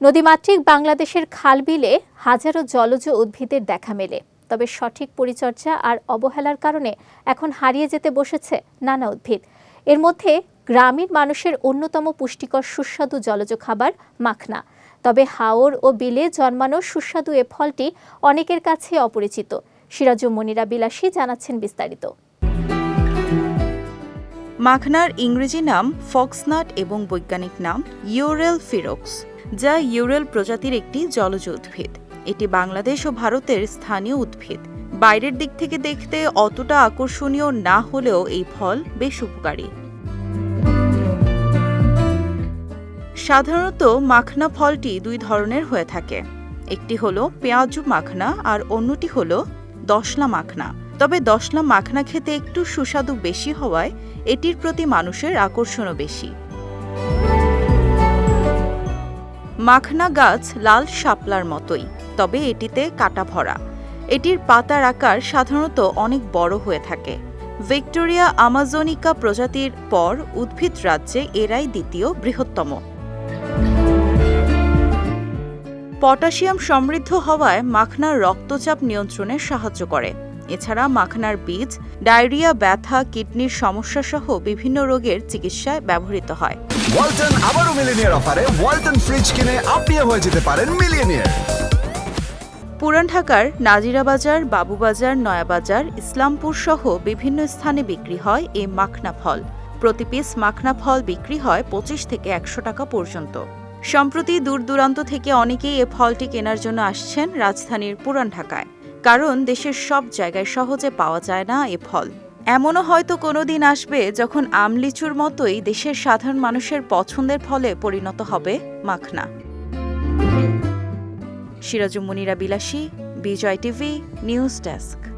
নদীমাতৃক বাংলাদেশের খাল বিলে হাজারো জলজ উদ্ভিদের দেখা মেলে। তবে সঠিক পরিচর্যা আর অবহেলার কারণে এখন হারিয়ে যেতে বসেছে নানা উদ্ভিদ। এর মধ্যে গ্রামীণ মানুষের অন্যতম পুষ্টিকর সুস্বাদু জলজ খাবার মাখনা। তবে হাওর ও বিলে জন্মানো সুস্বাদু এ ফলটি অনেকের কাছে অপরিচিত। সিরাজু মনিরা বিলাসী জানাচ্ছেন বিস্তারিত। মাখনার ইংরেজি নাম ফক্সনাট এবং বৈজ্ঞানিক নাম ইউরেল ফিরোক্স। যা ইউরেল প্রজাতির একটি জলজ উদ্ভিদ। এটি বাংলাদেশ ও ভারতের স্থানীয় উদ্ভিদ। বাইরের দিক থেকে দেখতে অতটা আকর্ষণীয় না হলেও এই ফল বেশ উপকারী। সাধারণত মাখনা ফলটি দুই ধরনের হয়ে থাকে। একটি হলো পেঁয়াজু মাখনা আর অন্যটি হলো দশলা মাখনা। তবে দশলা মাখনা খেতে একটু সুস্বাদু বেশি হওয়ায় এটির প্রতি মানুষের আকর্ষণও বেশি। মাখনা গাছ লাল শাপলার মতোই, তবে এটিতে কাটা ভরা। এটির পাতার আকার সাধারণত অনেক বড় হয়ে থাকে। ভিক্টোরিয়া আমাজনিকা প্রজাতির পর উদ্ভিদ রাজ্যে এরাই দ্বিতীয় বৃহত্তম। পটাশিয়াম সমৃদ্ধ হওয়ায় মাখনার রক্তচাপ নিয়ন্ত্রণে সাহায্য করে। এছাড়া মাখনার বীজ, ডায়রিয়া, ব্যথা, কিডনির সমস্যা সহ বিভিন্ন রোগের চিকিৎসায় ব্যবহৃত হয়। ওয়ালটন আবারও মিলিনিয়ার অফারে ওয়ালটন ফ্রিজ কিনে আপনিও হয়ে যেতে পারেন মিলিয়নিয়ার। পুরান ঢাকার নাজিরা বাজার বাবুবাজার, নয়াবাজার, ইসলামপুর সহ বিভিন্ন স্থানে বিক্রি হয় এই মাখনা ফল। প্রতি পিস মাখনা ফল বিক্রি হয় পঁচিশ থেকে একশো টাকা পর্যন্ত। সম্প্রতি দূর দূরান্ত থেকে অনেকেই এ ফলটি কেনার জন্য আসছেন রাজধানীর পুরান ঢাকায়। কারণ দেশের সব জায়গায় সহজে পাওয়া যায় না এ ফল। এমনও হয়তো কোনো দিন আসবে যখন আমলিচুর মতোই দেশের সাধারণ মানুষের পছন্দের ফলে পরিণত হবে মাখনা। সিরাজুম মুনিরা বিলাসী, বিজয় টিভি, নিউজ ডেস্ক।